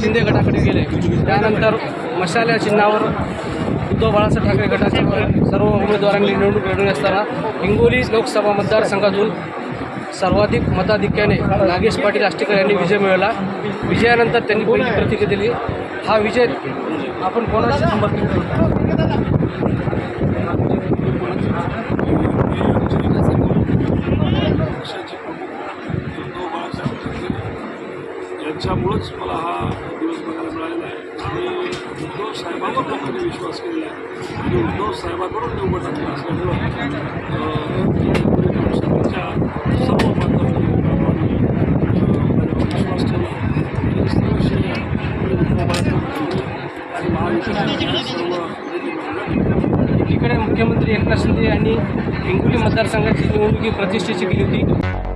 शिंदे गटाकडे गेले. त्यानंतर मशाल या चिन्हावर उद्धव बाळासाहेब ठाकरे गटाच्या सर्व उमेदवारांनी निवडणूक लढवली असताना हिंगोली लोकसभा मतदारसंघातून सर्वाधिक मताधिक्याने नागेश पाटील आष्टेकर यांनी विजय मिळवला. विजयानंतर त्यांनी पहिली प्रतिक्रिया दिली. हा विजय आपण कोणाशी समर्पित करतो पक्षाचे प्रमुख उद्धव बाळासाहेब ठाकरे यांच्यामुळंच मला हा दिवस बघायला मिळालेला आहे. आणि उद्धव साहेबांवर लोकांनी विश्वास केलेला आहे. आणि उद्धव साहेबांकडून निवड टाकलं असल्यामुळं सर्व विश्वास ठेवला. आणि महाविकास सर्व एकीकडे मुख्यमंत्री एकनाथ शिंदे यांनी हिंगोली मतदारसंघाची निवडणुकी प्रतिष्ठेची केली होती.